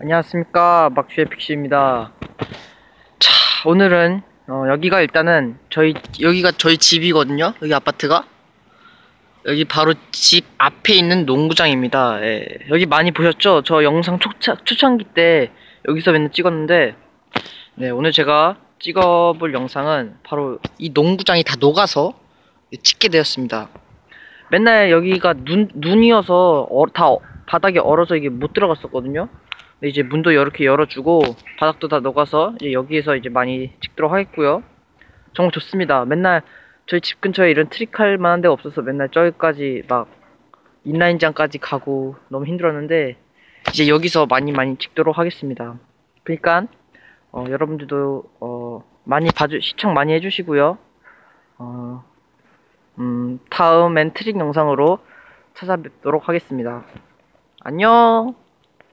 안녕하십니까 막주의 픽시입니다. 자 오늘은 어, 여기가 일단은 저희 여기가 저희 집이거든요. 여기 아파트가 여기 바로 집 앞에 있는 농구장입니다. 예. 여기 많이 보셨죠? 저 영상 초차, 초창기 때 여기서 맨날 찍었는데 네 오늘 제가 찍어볼 영상은 바로 이 농구장이 다 녹아서 찍게 되었습니다. 맨날 여기가 눈 눈이어서 어, 다 어- 바닥에 얼어서 이게 못 들어갔었거든요. 이제 문도 이렇게 열어주고 바닥도 다 녹아서 이제 여기에서 이제 많이 찍도록 하겠고요. 정말 좋습니다. 맨날 저희 집 근처에 이런 트릭할 만한 데가 없어서 맨날 저기까지 막 인라인장까지 가고 너무 힘들었는데 이제 여기서 많이 많이 찍도록 하겠습니다. 그러니까 어, 여러분들도 어, 많이 봐주 시청 많이 해주시고요. 어, 음, 다음엔 트릭 영상으로 찾아뵙도록 하겠습니다. 안녕.